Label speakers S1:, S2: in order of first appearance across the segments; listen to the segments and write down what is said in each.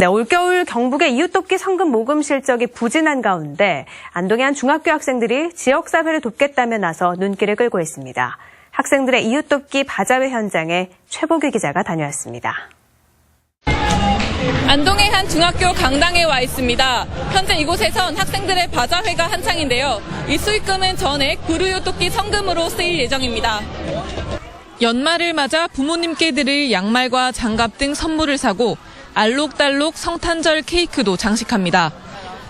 S1: 네, 올겨울 경북의 이웃돕기 성금 모금 실적이 부진한 가운데 안동의 한 중학교 학생들이 지역사회를 돕겠다며 나서 눈길을 끌고 있습니다. 학생들의 이웃돕기 바자회 현장에 최보규 기자가 다녀왔습니다.
S2: 안동의 한 중학교 강당에 와 있습니다. 현재 이곳에선 학생들의 바자회가 한창인데요. 이 수익금은 전액 구루요토끼 성금으로 쓰일 예정입니다. 연말을 맞아 부모님께 드릴 양말과 장갑 등 선물을 사고 알록달록 성탄절 케이크도 장식합니다.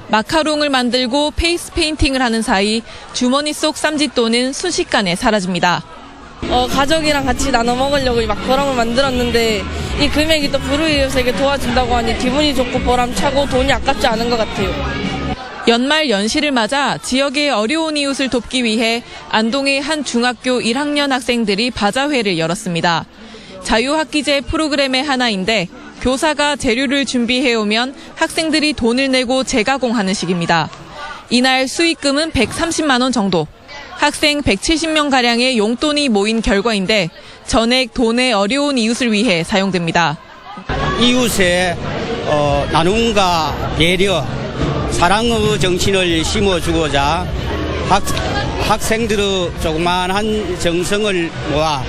S2: 마카롱을 만들고 페이스 페인팅을 하는 사이 주머니 속 쌈짓돈은 순식간에 사라집니다.
S3: 어, 가족이랑 같이 나눠 먹으려고 막걸 만들었는데 이 금액이 또 불우이웃에게 도와준다고 하니 기분이 좋고 보람차고 돈이 아깝지 않은 것 같아요.
S2: 연말 연시를 맞아 지역의 어려운 이웃을 돕기 위해 안동의 한 중학교 1학년 학생들이 바자회를 열었습니다. 자유학기제 프로그램의 하나인데 교사가 재료를 준비해 오면 학생들이 돈을 내고 재가공하는 식입니다. 이날 수익금은 130만 원 정도. 학생 170명 가량의 용돈이 모인 결과인데 전액 돈의 어려운 이웃을 위해 사용됩니다.
S4: 이웃의 어, 나눔과 배려, 사랑의 정신을 심어주고자 학, 학생들의 조그만한 정성을 모아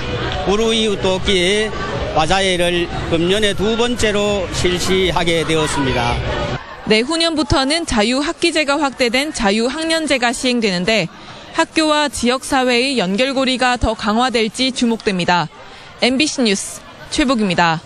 S4: 우루 이웃 돕기 바자회를 금년에 두 번째로 실시하게 되었습니다.
S2: 내후년부터는 자유학기제가 확대된 자유학년제가 시행되는데 학교와 지역사회의 연결고리가 더 강화될지 주목됩니다. MBC 뉴스 최복입니다.